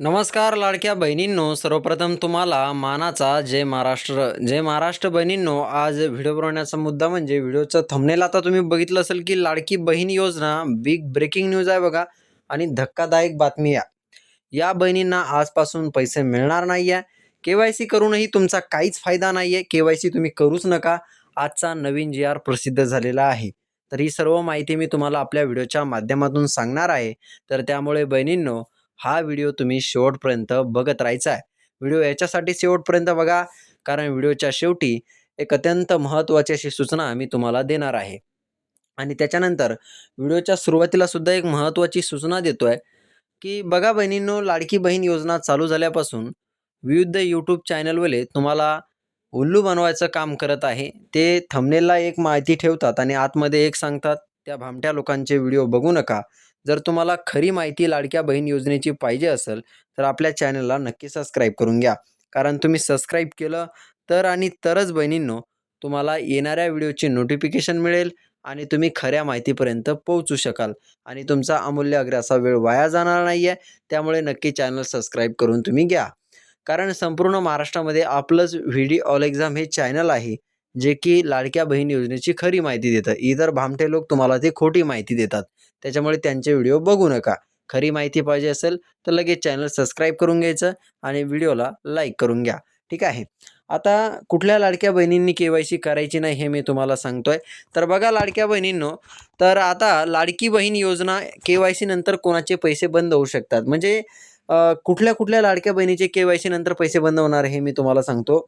नमस्कार लाडक्या बहिणींनो सर्वप्रथम तुम्हाला मानाचा जय महाराष्ट्र. जय महाराष्ट्र बहिणींनो आज व्हिडिओ बनवण्याचा मुद्दा म्हणजे व्हिडिओचं थंबनेल आता तुम्ही बघितलं असेल की लाडकी बहीण योजना बिग ब्रेकिंग न्यूज आहे बघा आणि धक्कादायक बातमी या. या बहिणींना आजपासून पैसे मिळणार नाही आहे के वाय सी करूनही तुमचा काहीच फायदा नाही आहे के वाय सी तुम्ही करूच नका. आजचा नवीन जी आर प्रसिद्ध झालेला आहे. तर ही सर्व माहिती मी तुम्हाला आपल्या व्हिडिओच्या माध्यमातून सांगणार आहे. तर त्यामुळे बहिणींनो हा व्हिडिओ तुम्ही शेवटपर्यंत बघत राहायचा आहे. व्हिडिओ याच्यासाठी शेवटपर्यंत बघा कारण व्हिडिओच्या शेवटी एक अत्यंत महत्त्वाची अशी सूचना मी तुम्हाला देणार आहे. आणि त्याच्यानंतर व्हिडिओच्या सुरुवातीला सुद्धा एक महत्त्वाची सूचना देतो आहे की बघा बहिणींनो लाडकी बहीण योजना चालू झाल्यापासून विविध यूट्यूब चॅनलवाले तुम्हाला उल्लू बनवायचं काम करत आहे. ते थंबनेलला एक माहिती ठेवतात आणि आतमध्ये एक सांगतात त्या भामट्या लोकांचे व्हिडिओ बघू नका. जर तुम्हाला खरी माहिती लाडक्या बहीण योजनेची पाहिजे असेल तर आपल्या चॅनलला नक्की सबस्क्राईब करून घ्या. कारण तुम्ही सबस्क्राईब केलं तर आणि तरच बहिणींनो तुम्हाला येणाऱ्या व्हिडिओची नोटिफिकेशन मिळेल आणि तुम्ही खऱ्या माहितीपर्यंत पोहोचू शकाल. आणि तुमचा अमूल्य अग्रासा वेळ वाया जाणार नाही आहे त्यामुळे नक्की चॅनल सबस्क्राईब करून तुम्ही घ्या. कारण संपूर्ण महाराष्ट्रामध्ये आपलंच व्ही डी ऑल एक्झाम हे चॅनल आहे. जे की लाडक्या बहीण योजनेची खरी माहिती देतं इतर भामटे लोक तुम्हाला ती खोटी माहिती देतात. त्याच्यामुळे त्यांचे व्हिडिओ बघू नका. खरी माहिती पाहिजे असेल तर लगेच चॅनल सबस्क्राईब करून घ्यायचं आणि व्हिडिओला लाईक करून घ्या. ठीक आहे? आता कुठल्या लाडक्या बहिणींनी के वाय सी करायची नाही हे मी तुम्हाला सांगतोय. तर बघा लाडक्या बहिणींनो तर आता लाडकी बहीण योजना के वाय सी नंतर कोणाचे पैसे बंद होऊ शकतात? म्हणजे कुठल्या कुठल्या लाडक्या बहिणीचे के वाय सी नंतर पैसे बंद होणार हे मी तुम्हाला सांगतो.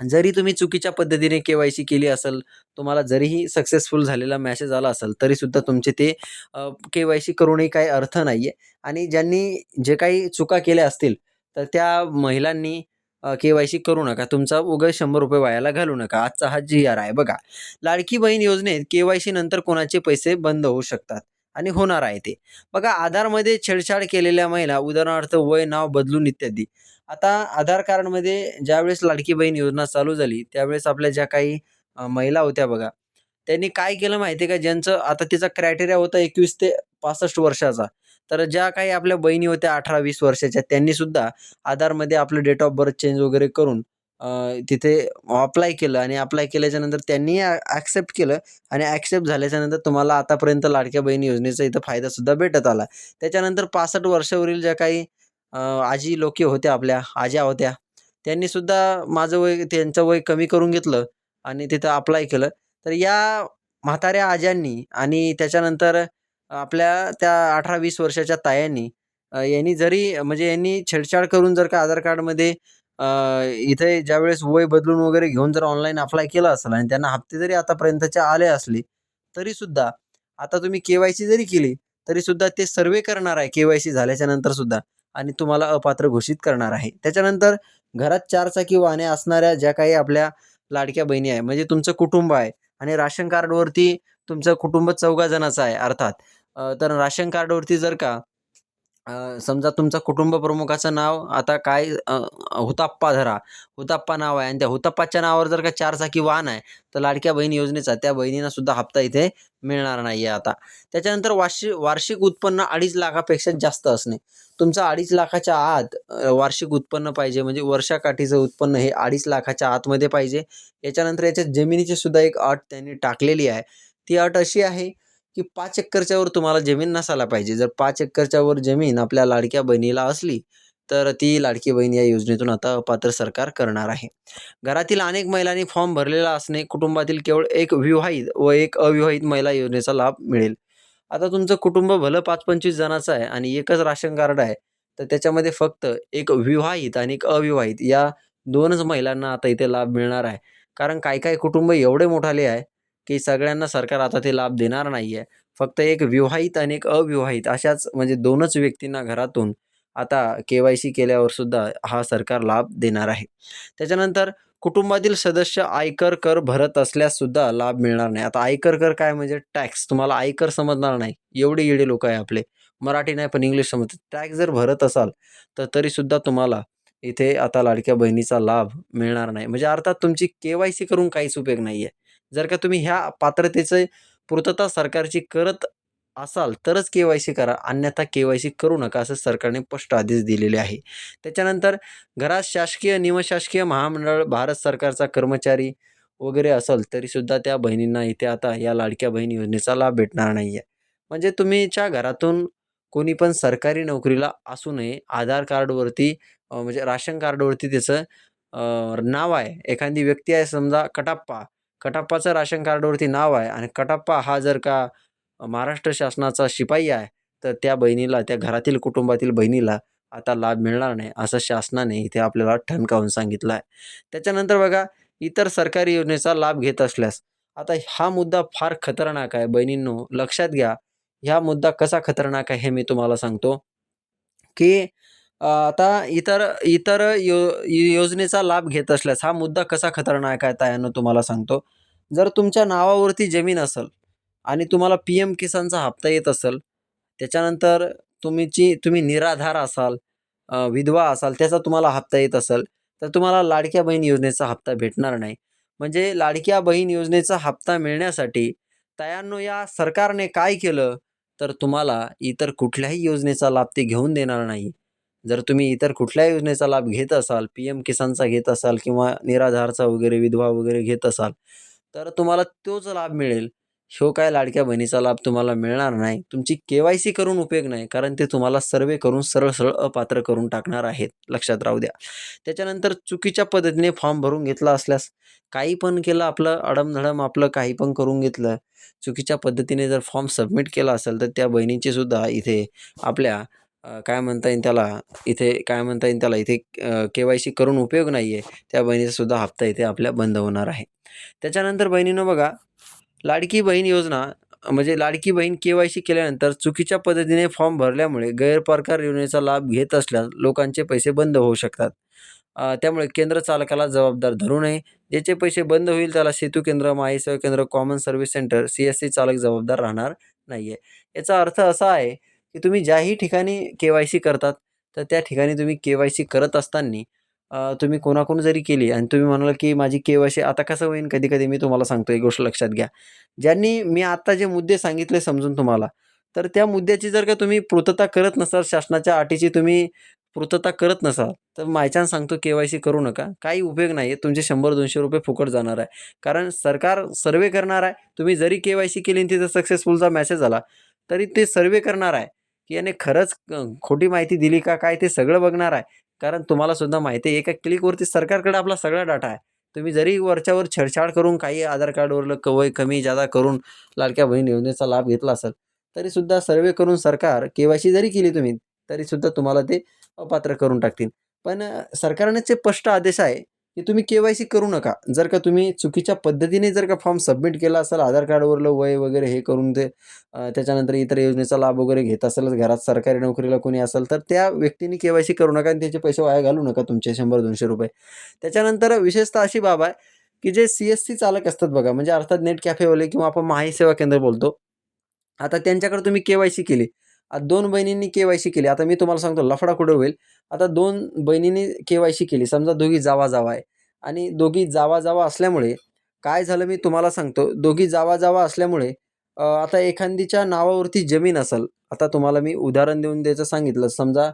जरी तुम्ही चुकीच्या पद्धतीने के वाय सी केली असेल तुम्हाला जरीही सक्सेसफुल झालेला मॅसेज आला असेल तरीसुद्धा तुमचे ते के वाय सी करूनही काही अर्थ नाही आहे आणि ज्यांनी जे काही चुका केल्या असतील तर त्या महिलांनी के वाय सी करू नका. तुमचा उगाच शंभर रुपये वायाला घालू नका. आजचा हा जी आर आहे बघा. लाडकी बहीण योजनेत के वाय सी नंतर कोणाचे पैसे बंद होऊ शकतात? आणि होणार आहे ते. बघा आधारमध्ये छेडछाड केलेल्या महिला उदाहरणार्थ वय नाव बदलून इत्यादी. आता आधार कार्डमध्ये ज्यावेळेस लाडकी बहीण योजना चालू झाली त्यावेळेस आपल्या ज्या काही महिला होत्या बघा त्यांनी काय केलं माहिती आहे का? ज्यांचं आता तिचा क्रायटेरिया होता एकवीस ते पासष्ट वर्षाचा. तर ज्या काही आपल्या बहिणी होत्या अठरा वीस वर्षाच्या त्यांनी सुद्धा आधारमध्ये आपलं डेट ऑफ बर्थ चेंज वगैरे करून तिथे अप्लाय केलं आणि अप्लाय केल्याच्यानंतर त्यांनी ॲक्सेप्ट केलं आणि ॲक्सेप्ट झाल्याच्यानंतर तुम्हाला आतापर्यंत लाडक्या बहीण योजनेचा इथं फायदासुद्धा भेटत आला. त्याच्यानंतर पासष्ट वर्षावरील ज्या काही आजी लोके होत्या आपल्या आज्या होत्या त्यांनी सुद्धा माझं वय त्यांचं वय कमी करून घेतलं आणि तिथं अप्लाय केलं. तर या म्हाताऱ्या आज्यांनी आणि त्याच्यानंतर आपल्या त्या अठरा वीस वर्षाच्या तायांनी यांनी जरी म्हणजे यांनी छेडछाड करून जर का आधार कार्डमध्ये इथे ज्यावेळेस वय बदलून वगैरे घेऊन जर ऑनलाईन अप्लाय केला असेल आणि त्यांना हप्ते जरी आतापर्यंतचे आले असले तरीसुद्धा आता तुम्ही के वाय सी जरी केली तरीसुद्धा ते सर्वे करणार आहे के वाय सी झाल्याच्यानंतर सुद्धा आणि तुम्हाला अपात्र घोषित करणार आहे. त्याच्यानंतर घरात चारचाकी वाहने असणाऱ्या ज्या काही आपल्या लाडक्या बहिणी आहे म्हणजे तुमचं कुटुंब आहे आणि राशन कार्डवरती तुमचं कुटुंब चौघा जणाचं आहे अर्थात तर राशन कार्डवरती जर का समजा तुमचा कुटुंब प्रमुखाचं नाव आता काय हुताप्पा धरा. हुताप्पा नाव आहे आणि त्या हुताप्पाच्या नावावर जर का चारचाकी वाहन आहे तर लाडक्या बहीण योजनेचा त्या बहिणींना सुद्धा हप्ता इथे मिळणार नाही आहे आता. त्याच्यानंतर वार्षिक वार्षिक उत्पन्न अडीच लाखापेक्षा जास्त असणे. तुमचं अडीच लाखाच्या आत वार्षिक उत्पन्न पाहिजे म्हणजे वर्षाकाठीचं उत्पन्न हे अडीच लाखाच्या आतमध्ये पाहिजे. याच्यानंतर याच्यात जमिनीची सुद्धा एक अट त्यांनी टाकलेली आहे. ती अट अशी आहे की पाच एकरच्यावर तुम्हाला जमीन नसायला पाहिजे. जर पाच एकरच्यावर जमीन आपल्या लाडक्या बहिणीला असली तर ती लाडकी बहीण या योजनेतून आता अपात्र सरकार करणार आहे. घरातील अनेक महिलांनी फॉर्म भरलेला असणे कुटुंबातील केवळ एक विवाहित व एक अविवाहित महिला योजनेचा लाभ मिळेल. आता तुमचं कुटुंब भलं पाच पंचवीस जणांचं आहे आणि एकच राशन कार्ड आहे तर त्याच्यामध्ये फक्त एक विवाहित आणि एक अविवाहित या दोनच महिलांना आता इथे लाभ मिळणार आहे. कारण काही काही कुटुंब एवढे मोठाले आहे की सगळ्यांना सरकार आता ते लाभ देणार नाही आहे फक्त एक विवाहित आणि एक अविवाहित अशाच म्हणजे दोनच व्यक्तींना घरातून आता के वाय सी केल्यावर सुद्धा हा सरकार लाभ देणार आहे. त्याच्यानंतर कुटुंबातील सदस्य आयकर कर भरत असल्यास सुद्धा लाभ मिळणार नाही. आता आयकर कर काय म्हणजे टॅक्स. तुम्हाला आयकर समजणार नाही. एवढे येडे लोक आहे आपले. मराठी नाही पण इंग्लिश समजतात टॅक्स जर भरत असाल तर तरीसुद्धा तुम्हाला इथे आता लाडक्या बहिणीचा लाभ मिळणार नाही. म्हणजे अर्थात तुमची के वाय सी करून काहीच उपयोग नाही आहे जर का तुम्ही ह्या पात्रतेचं पूर्तता सरकारची करत असाल तरच के वाय सी करा. अन्यथा के वाय सी करू नका असं सरकारने स्पष्ट आदेश दिलेले आहे. त्याच्यानंतर घरात शासकीय निमशासकीय महामंडळ भारत सरकारचा कर्मचारी वगैरे असेल तरीसुद्धा त्या बहिणींना इथे आता या लाडक्या बहीण योजनेचा लाभ भेटणार नाही आहे म्हणजे तुम्हीच्या घरातून कोणी पण सरकारी नोकरीला असू नये. आधार कार्डवरती म्हणजे राशन कार्डवरती त्याचं नाव आहे. एखादी व्यक्ती आहे समजा कटाप्पा कटाप्पाचं राशन कार्डवरती नाव आहे आणि कटाप्पा हा जर का महाराष्ट्र शासनाचा शिपाई आहे तर त्या बहिणीला त्या घरातील कुटुंबातील बहिणीला आता लाभ मिळणार नाही असं शासनाने इथे आपल्याला ठणकावून सांगितलं आहे. त्याच्यानंतर बघा इतर सरकारी योजनेचा लाभ घेत असल्यास आता हा मुद्दा फार खतरनाक आहे. बहिणींनो लक्षात घ्या ह्या मुद्दा कसा खतरनाक आहे हे मी तुम्हाला सांगतो की आता इतर इतर यो योजनेचा लाभ घेत असल्यास हा मुद्दा कसा खतरनाक आहे त्यानं तुम्हाला सांगतो. जर तुमच्या नावावरती जमीन असेल आणि तुम्हाला पी एम किसानचा हप्ता येत असेल त्याच्यानंतर तुम्हीची तुम्ही निराधार असाल विधवा असाल त्याचा तुम्हाला हप्ता येत असेल तर तुम्हाला लाडक्या बहीण योजनेचा हप्ता भेटणार नाही. म्हणजे लाडक्या बहीण योजनेचा हप्ता मिळण्यासाठी तयांनो या सरकारने काय केलं तर तुम्हाला इतर कुठल्याही योजनेचा लाभ ते घेऊन देणार नाही. जर तुम्ही इतर कुठल्याही योजनेचा लाभ घेत असाल पी एम किसानचा घेत असाल किंवा निराधारचा वगैरे विधवा वगैरे घेत असाल तर तुम्हाला तोच लाभ मिळेल. ह्यो काय लाडक्या बहिणीचा लाभ तुम्हाला मिळणार नाही. तुमची के वाय सी करून उपयोग नाही कारण ते तुम्हाला सर्वे करून सरळ सरळ अपात्र करून टाकणार आहेत. लक्षात राहू द्या. त्याच्यानंतर चुकीच्या पद्धतीने फॉर्म भरून घेतला असल्यास काही पण केलं आपलं अडमधडम आपलं काही पण करून घेतलं चुकीच्या पद्धतीने जर फॉर्म सबमिट केला असेल तर त्या बहिणीचे सुद्धा इथे आपल्या काय म्हणता येईल त्याला? इथे काय म्हणता येईल त्याला? इथे के वाय सी करून उपयोग नाही आहे त्या बहिणीचासुद्धा हप्ता इथे आपल्या बंद होणार आहे. त्याच्यानंतर बहिणीनं बघा लाडकी बहीण योजना म्हणजे लाडकी बहीण के वाय सी केल्यानंतर चुकीच्या पद्धतीने फॉर्म भरल्यामुळे गैरप्रकार योजनेचा लाभ घेत असल्यास लोकांचे पैसे बंद होऊ शकतात. त्यामुळे केंद्र चालकाला जबाबदार धरू नये. ज्याचे पैसे बंद होईल त्याला सेतू केंद्र महासेवा केंद्र common service centre C S C चालक जबाबदार राहणार नाही आहे याचा अर्थ असा आहे की तुम्ही ज्याही ठिकाणी के वाय सी करतात तर त्या ठिकाणी तुम्ही के वाय सी करत असताना तुम्ही कोणाकडून जरी केली आणि तुम्ही म्हणाल की माझी के वाय सी आता कसं होईन? कधी कधी मी तुम्हाला सांगतो एक गोष्ट लक्षात घ्या. ज्यांनी मी आत्ता जे मुद्दे सांगितले समजून तुम्हाला तर त्या मुद्द्याची जर का तुम्ही पूर्तता करत नसाल शासनाच्या अटीची तुम्ही पूर्तता करत नसाल तर मायचान सांगतो के वाय सी करू नका. काही उपयोग नाही आहे तुमचे शंभर दोनशे रुपये फुकट जाणार आहे. कारण सरकार सर्वे करणार आहे. तुम्ही जरी के वाय सी केली आणि तिथं सक्सेसफुलचा मेसेज आला तरी ते सर्वे करणार आहे. की याने खरंच खोटी माहिती दिली का काय ते सगळं बघणार आहे. कारण तुम्हाला सुद्धा माहिती आहे एका क्लिकवरती सरकारकडे आपला सगळा डाटा आहे. तुम्ही जरी वरच्यावर छेडछाड करून काही आधार कार्डवरलं कवय कमी जादा करून लाडक्या बहीण योजनेचा लाभ घेतला असेल तरीसुद्धा सर्वे करून सरकार के वाय सी जरी केली तुम्ही तरीसुद्धा तुम्हाला ते अपात्र करून टाकतील. पण सरकारने जे स्पष्ट आदेश आहे की तुम्ही के वाय सी करू नका. जर का तुम्ही चुकीच्या पद्धतीने जर का फॉर्म सबमिट केला असेल आधार कार्डवरलं वय वगैरे हे करून ते त्याच्यानंतर इतर योजनेचा लाभ वगैरे घेत असेलच घरात सरकारी नोकरीला कोणी असेल तर त्या व्यक्तीने के वाय सी करू नका आणि त्याचे पैसे वाया घालू नका तुमचे शंभर दोनशे रुपये. त्याच्यानंतर विशेषतः अशी बाब आहे की जे सी एस सी चालक असतात बघा म्हणजे अर्थात नेट कॅफेवाले किंवा आपण माही सेवा केंद्र बोलतो. आता त्यांच्याकडे तुम्ही के वाय सी केली. दोन बहिणींनी के वाय सी केली. आता मी तुम्हाला सांगतो लफडा कुठं होईल? आता दोन बहिणींनी के वाय सी केली. समजा दोघी जावा जावा आहे. आणि दोघी जावा जावा असल्यामुळे काय झालं मी तुम्हाला सांगतो. दोघी जावा जावा असल्यामुळे आता एखादीच्या नावावरती जमीन असेल आता तुम्हाला मी उदाहरण देऊन द्यायचं सांगितलं. समजा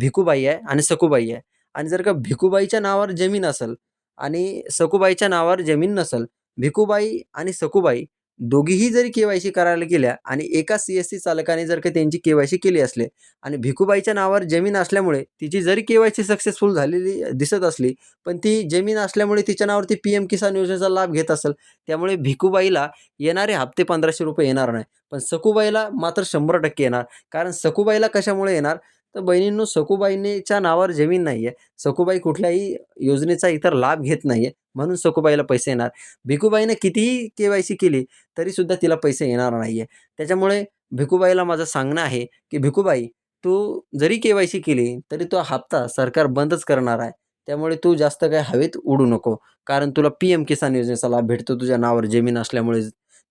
भिकूबाई आहे आणि सखूबाई आहे. आणि जर का भिकूबाईच्या नावावर जमीन असेल आणि सखूबाईच्या नावावर जमीन नसेल भिकूबाई आणि सखूबाई दोघीही जरी के वाय सी करायला गेल्या आणि एका सी एस सी चालकाने जर का त्यांची के वाय सी केली असले आणि भिकूबाईच्या नावावर जमीन असल्यामुळे तिची जरी के वाय सी सक्सेसफुल झालेली दिसत असली पण ती जमीन असल्यामुळे तिच्या नावावरती पी एम किसान योजनेचा लाभ घेत असेल त्यामुळे भिकूबाईला येणारे हप्ते पंधराशे रुपये येणार नाही. पण सकूबाईला मात्र शंभर टक्के येणार. कारण सकूबाईला कशामुळे येणार? तर बहिणींनो सकूबाईनेच्या नावावर जमीन नाही आहे सकूबाई कुठल्याही योजनेचा इतर लाभ घेत नाही आहे म्हणून सखूबाईला पैसे येणार. भिकूबाईनं कितीही के वाय सी केली तरीसुद्धा तिला पैसे येणार नाही आहे त्याच्यामुळे भिकूबाईला माझं सांगणं आहे की भिकूबाई तू जरी के वाय सी केली तरी तो हप्ता सरकार बंदच करणार आहे. त्यामुळे तू जास्त काय हवेत उडू नको. कारण तुला पी एम किसान योजनेचा लाभ भेटतो तुझ्या नावावर जमीन असल्यामुळे.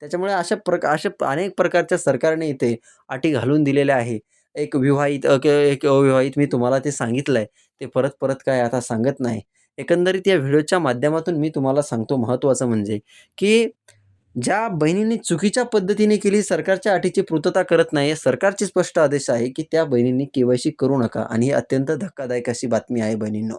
त्याच्यामुळे अशा प्रकार अशा अनेक प्रकारच्या सरकारने इथे अटी घालून दिलेल्या आहे एक विवाहित एक अविवाहित मी तुम्हाला ते सांगितलं आहे ते परत परत काय आता सांगत नाही. एकंदरीत या व्हिडिओच्या माध्यमातून मी तुम्हाला सांगतो महत्त्वाचं म्हणजे की ज्या बहिणींनी चुकीच्या पद्धतीने केली सरकारच्या अटीची पूर्तता करत नाही सरकारचे स्पष्ट आदेश आहे की त्या बहिणींनी केवायसी करू नका आणि ही अत्यंत धक्कादायक अशी बातमी आहे बहिणींनो.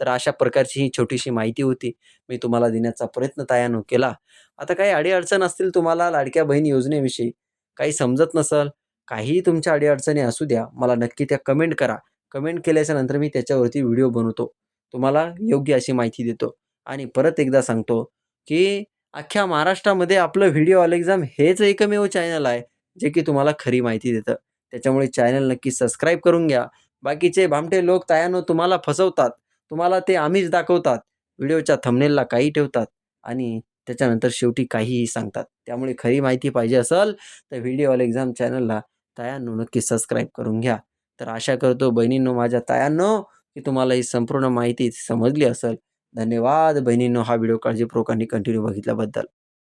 तर अशा प्रकारची ही छोटीशी माहिती होती. मी तुम्हाला देण्याचा प्रयत्न तयानो केला. आता काही अडीअडचण असतील तुम्हाला लाडक्या बहीण योजनेविषयी काही समजत नसल काहीही तुमच्या अडीअडचणी असू द्या मला नक्की त्या कमेंट करा. कमेंट केल्याच्यानंतर मी त्याच्यावरती व्हिडिओ बनवतो. तुम्हाला योग्य अशी माहिती देतो. आणि परत एकदा सांगतो की अख्ख्या महाराष्ट्रामध्ये आपलं व्हिडिओ ऑल एक्झाम हेच एकमेव चॅनल आहे जे की तुम्हाला खरी माहिती देतं. त्याच्यामुळे चॅनल नक्की सबस्क्राईब करून घ्या. बाकीचे भामटे लोक तयानो तुम्हाला फसवतात तुम्हाला ते आम्हीच दाखवतात व्हिडिओच्या थंबनेलला काही ठेवतात आणि त्याच्यानंतर शेवटी काहीही सांगतात. त्यामुळे खरी माहिती पाहिजे असेल तर व्हिडिओ ऑल एक्झाम चॅनलला तयानो नक्की सबस्क्राईब करून घ्या. तर आशा करतो बहिणींनो माझ्या तायांनो की तुम्हाला ही संपूर्ण माहिती समजली असेल. धन्यवाद बहिणींनो हा व्हिडिओ काळजीपूर्वकांनी कंटिन्यू बघितल्याबद्दल.